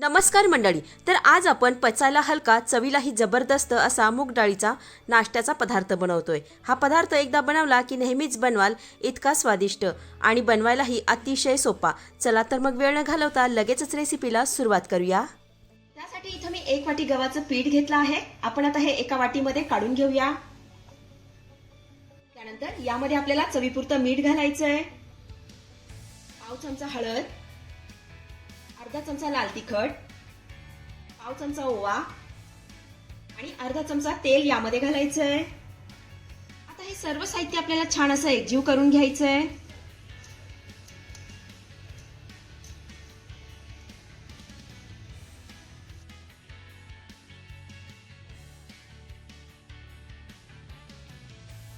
नमस्कार मंडळी तर आज आपण पचायला हलका चवीलाही जबरदस्त असा मूग डाळीचा नाश्त्याचा पदार्थ बनवतोय. हा पदार्थ एकदा बनवला की नेहमीच बनवाल इतका स्वादिष्ट आणि बनवायलाही अतिशय सोपा. चला तर मग वेळ न घालवता लगेचच रेसिपीला सुरुवात करूया. त्यासाठी इथं मी एक वाटी गव्हाचं पीठ घेतलं आहे. आपण आता हे एका वाटीमध्ये काढून घेऊया. त्यानंतर यामध्ये आपल्याला चवीपुरतं मीठ घालायचंय. पाव चमचा हळद. अर्धा चमचा लाल तिखट पाव चमचा ओवा आणि अर्धा चमचा तेल यामध्ये घालायचंय. आता हे सर्व साहित्य आपल्याला छान असं एकजीव करून घ्यायचंय.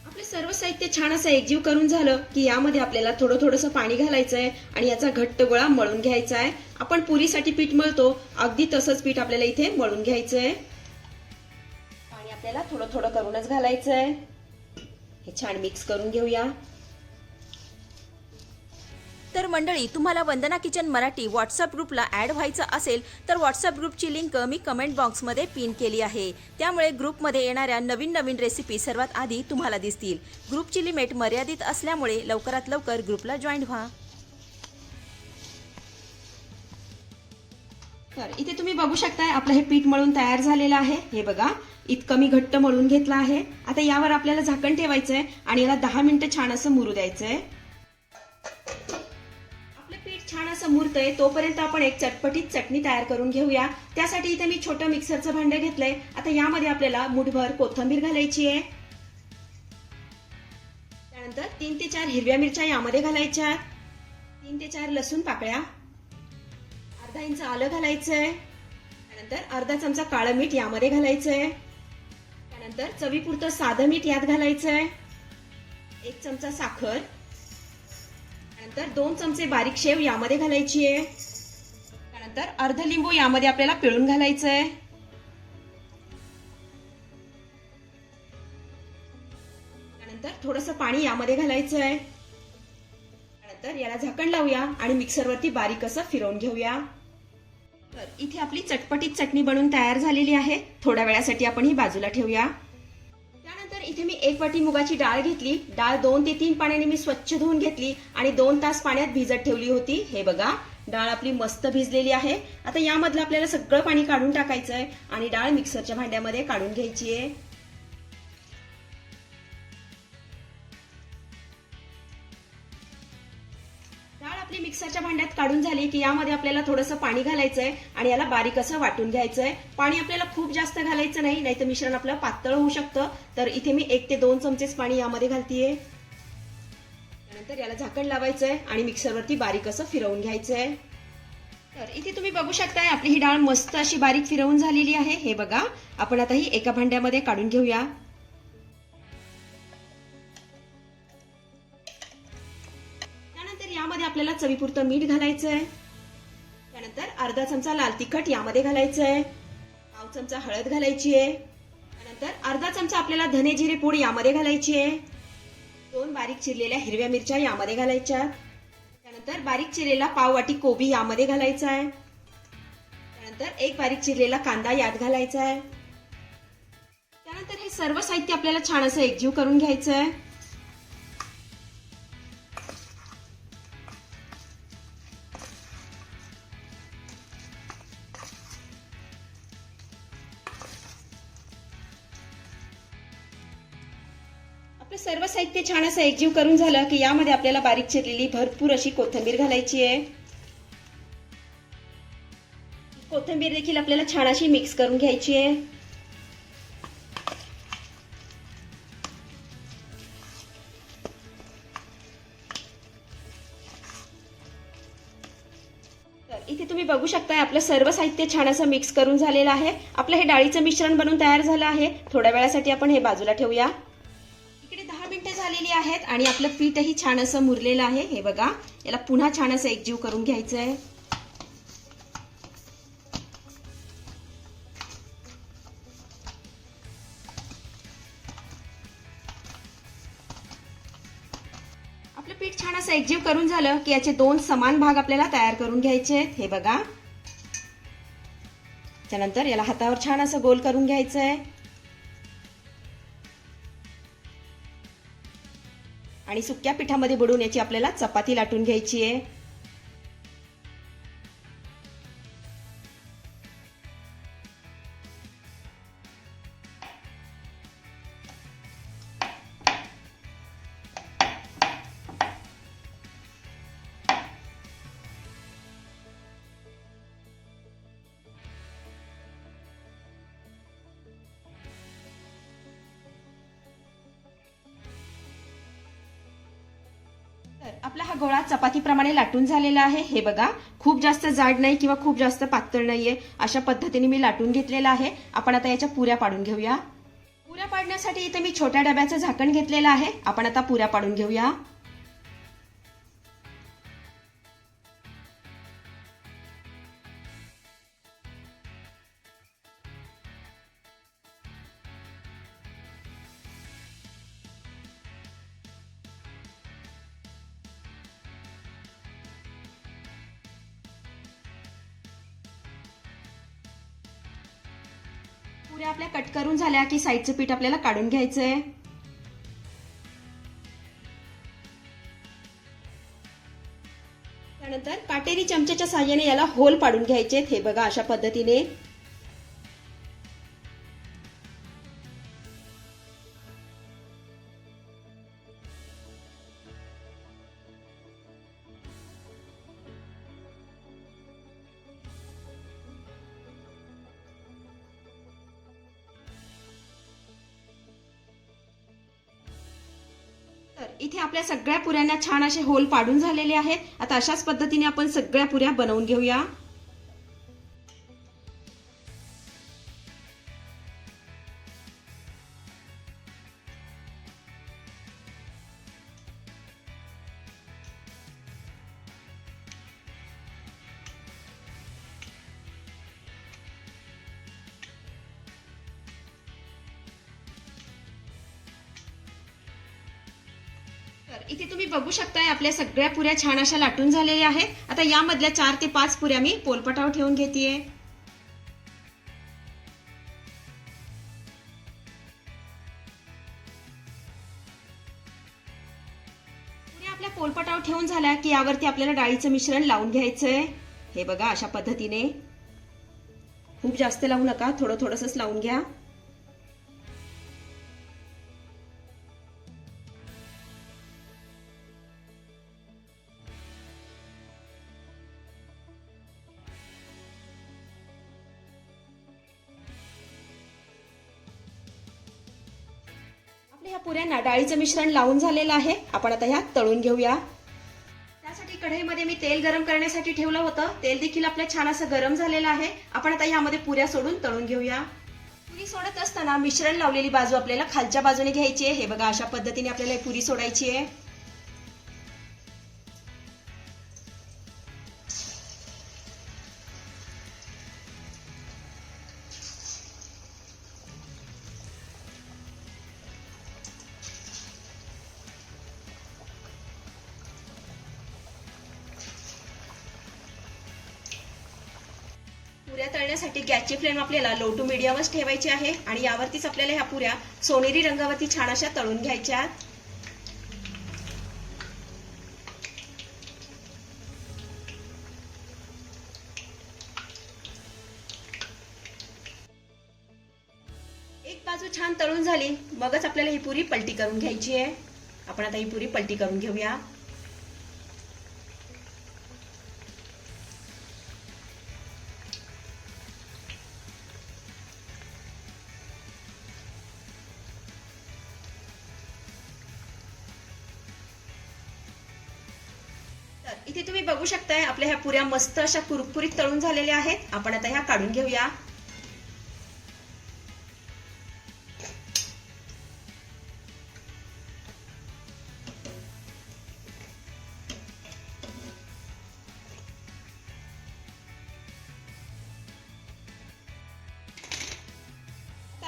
आपले सर्व साहित्य छान असं एकजीव करून झालं की यामध्ये आपल्याला थोडं थोडंसं पाणी घालायचं आहे आणि याचा घट्ट गोळा मळून घ्यायचा आहे आपण पुरीसाठी पीठ मळतो. अगदी तसंच पीठ आपल्याला इथे मळून घ्यायचं आहे पाणी आपल्याला थोडं थोडं करूनच घालायचं आहे हे छान मिक्स करून घेऊया. तर मंडळी तुम्हाला वंदना किचन मराठी व्हॉट्सअप ग्रुपला ॲड व्हायचं असेल तर व्हॉट्सअप ग्रुपची लिंक मी कमेंट बॉक्समध्ये पिन केली आहे. त्यामुळे ग्रुपमध्ये येणाऱ्या नवीन नवीन रेसिपी सर्वात आधी तुम्हाला दिसतील. ग्रुपची लिमिट मर्यादित असल्यामुळे लवकरात लवकर ग्रुपला जॉईन व्हा. तर इथे तुम्ही बघू शकताय आपलं हे पीठ मळून तयार झालेलं आहे. हे बघा इतकं मी घट्ट मळून घेतलं आहे. आता यावर आपल्याला झाकण ठेवायचंय आणि याला दहा मिनिटं छान असं मुरू द्यायचंय. आपलं पीठ छान असं मुरतंय तोपर्यंत आपण एक चटपटीत चटणी तयार करून घेऊया. त्यासाठी इथे मी छोटं मिक्सरचं भांडं घेतलंय. आता यामध्ये आपल्याला मुठभर कोथिंबीर घालायची आहे. त्यानंतर तीन ते चार हिरव्या मिरच्या यामध्ये घालायच्या तीन ते चार लसूण पाकळ्या. अर्धा इंच आलं घालायचं आहे त्यानंतर अर्धा चमचा काळं मीठ यामध्ये घालायचं आहे त्यानंतर चवीपुरतं साधं मीठ यात घालायचं आहे एक चमचा साखर. त्यानंतर दोन चमचे बारीक शेव यामध्ये घालायची आहे त्यानंतर अर्ध लिंबू यामध्ये आपल्याला पिळून घालायचं आहे त्यानंतर थोडंसं पाणी यामध्ये घालायचं आहे त्यानंतर याला झाकण लावूया आणि मिक्सरवरती बारीक असं फिरवून घेऊया. तर इथे आपली चटपटीत चटणी बनवून तयार झालेली आहे. थोड्या वेळासाठी आपण ही बाजूला ठेवूया. त्यानंतर इथे मी एक वाटी मुगाची डाळ घेतली. डाळ दोन ते तीन पाण्याने मी स्वच्छ धुवून घेतली आणि दोन तास पाण्यात भिजत ठेवली होती. हे बघा डाळ आपली मस्त भिजलेली आहे. आता यामधलं आपल्याला सगळं पाणी काढून टाकायचं आहे आणि डाळ मिक्सरच्या भांड्यामध्ये काढून घ्यायची आहे आपली मिक्सरच्या भांड्यात काढून झाली की यामध्ये आपल्याला थोडंसं पाणी घालायचंय आणि याला बारीक असं वाटून घ्यायचंय. पाणी आपल्याला खूप जास्त घालायचं नाही नाहीतर मिश्रण आपलं पातळ होऊ शकतं. तर इथे मी एक ते दोन चमचेच पाणी यामध्ये घालतीये. त्यानंतर याला झाकण लावायचंय आणि मिक्सरवरती बारीक असं फिरवून घ्यायचंय. तर इथे तुम्ही बघू शकताय आपली ही डाळ मस्त अशी बारीक फिरवून झालेली आहे. हे बघा आपण आता ही एका भांड्यामध्ये काढून घेऊया. चवीपुरतं मीठ घालायचं आहे त्यानंतर अर्धा चमचा लाल तिखट यामध्ये घालायचं आहे पाव चमचा हळद घालायची आहे त्यानंतर अर्धा चमचा आपल्याला धने जिरे पूड यामध्ये घालायची आहे दोन बारीक चिरलेल्या हिरव्या मिरच्या यामध्ये घालायच्या. त्यानंतर बारीक चिरलेला पाव वाटी कोबी यामध्ये घालायचा आहे त्यानंतर एक बारीक चिरलेला कांदा यात घालायचा आहे त्यानंतर हे सर्व साहित्य आपल्याला छान असं एकजीव करून घ्यायचं आहे सर्व साहित्य छान असं एकजीव करून झालं की यामध्ये आपल्याला बारीक चिरलेली भरपूर अशी कोथिंबीर घालायची आहे. कोथिंबीर देखील आपल्याला छान अशी मिक्स करून घ्यायची आहे. इथे तुम्ही बघू शकताय आपलं सर्व साहित्य छान असं मिक्स करून झालेलं आहे. आपलं हे डाळीचं मिश्रण बनवून तयार झालं आहे. थोड्या वेळासाठी आपण हे बाजूला ठेवूया. आहेत आणि आपलं पीठही छान असं मुरलेलं आहे. हे बघा याला पुन्हा छान असं एकजीव करून घ्यायचं आहे. आपलं पीठ छान असं एकजीव करून झालं की याचे दोन समान भाग आपल्याला तयार करून घ्यायचे आहेत. हे बघा. त्यानंतर याला हातावर छान असं गोल करून घ्यायचं आहे. आणि सुक्या पिठामध्ये बुडून याची आपल्याला चपाती लाटून घ्यायची आहे. तर आपला हा गोळा चपातीप्रमाणे लाटून झालेला आहे. हे बघा खूप जास्त जाड नाही किंवा खूप जास्त पातळ नाहीये. अशा पद्धतीने मी लाटून घेतलेला आहे. आपण आता याच्या पुऱ्या पाडून घेऊया. पुऱ्या पाडण्यासाठी इथे मी छोट्या डब्याचं झाकण घेतलेलं आहे. आपण आता पुऱ्या पाडून घेऊया. पुऱ्या आपल्या कट करून झाल्या की साईडचं पीठ आपल्याला काढून घ्यायचंय? त्यानंतर काटेरी चमच्याच्या साह्याने याला होल पाडून घ्यायचे हे बघा अशा पद्धतीने. इथे आपल्या सगळ्या पुऱ्यांना छान असे होल पाडून झालेले आहेत. आता अशाच पद्धतीने आपण सगळ्या पुऱ्या बनवून घेऊया. तर इथे तुम्ही बघू शकताय आपल्या सगळ्या पुऱ्या छान अशा लाटून झालेल्या आहेत. आता यामधल्या चार ते पाच पुऱ्या मी पोलपटावर ठेवून घेतेय. आपल्या पोलपटावर ठेवून झाल्या की यावरती आपल्याला डाळीचं मिश्रण लावून घ्यायचंय. हे बघा अशा पद्धतीने. खूप जास्त लावू नका थोडं थोडंसंच लावून घ्या. या ह्या पुऱ्यांना डाळीचं मिश्रण लावून झालेलं आहे. आपण आता ह्या तळून घेऊया. त्यासाठी कढईमध्ये मी तेल गरम करण्यासाठी ठेवलं होतं. तेल देखील आपलं छान असं गरम झालेलं आहे. आपण आता यामध्ये पुऱ्या सोडून तळून घेऊया. पुरी सोडत असताना मिश्रण लावलेली बाजू आपल्याला खालच्या बाजूने घ्यायची आहे. हे बघा अशा पद्धतीने आपल्याला पुरी सोडायची आहे. करण्यासाठी गॅसची फ्लेम आपल्याला लो टू मिडियमच ठेवायची आहे आणि यावरतीच आपल्याला ह्या पुऱ्या सोनेरी रंगावरती छान अशा तळून घ्यायच्या. एक बाजू छान तळून झाली. मगच आपल्याला ही पुरी पलटी करून घ्यायची आहे. आपण आता ही पुरी पलटी करून घेऊया. इथे तुम्ही बघू शकताय आपल्या ह्या पुऱ्या मस्त अशा कुरकुरीत तळून झालेल्या आहेत. आपण आता ह्या काढून घेऊया.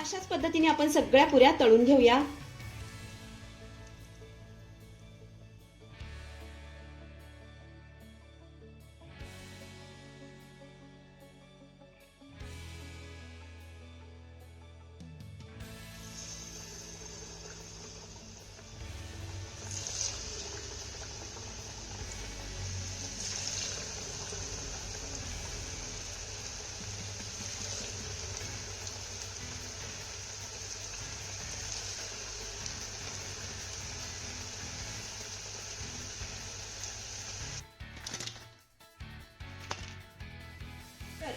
अशाच पद्धतीने आपण सगळ्या पुऱ्या तळून घेऊया.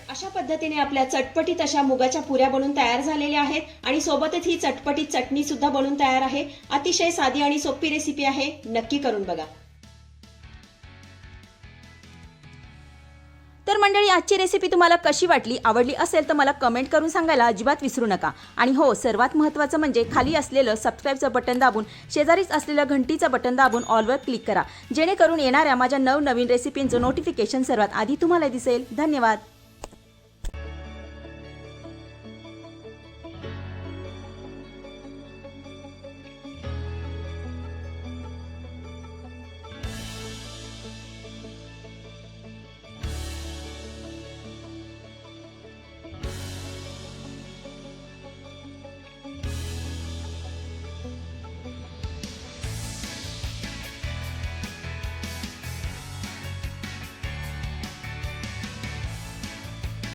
अशा पद्धतीने आपल्या चटपटीत अशा मुगाच्या पुऱ्या बनून तयार झालेल्या आहेत आणि सोबतच ही चटपटीत चटणी सुद्धा बनून तयार आहे. अतिशय साधी आणि सोपी रेसिपी आहे. नक्की करून बघा. तर मंडळी आजची रेसिपी तुम्हाला कशी वाटली आवडली असेल तर मला कमेंट करून सांगायला अजिबात विसरू नका. आणि हो सर्वात महत्त्वाचं म्हणजे खाली असलेलं सबस्क्राईबचं बटन दाबून शेजारीच असलेलं घंटीचं बटन दाबून ऑलवर क्लिक करा. जेणेकरून येणाऱ्या माझ्या नवनवीन रेसिपींचं नोटिफिकेशन सर्वात आधी तुम्हाला दिसेल. धन्यवाद.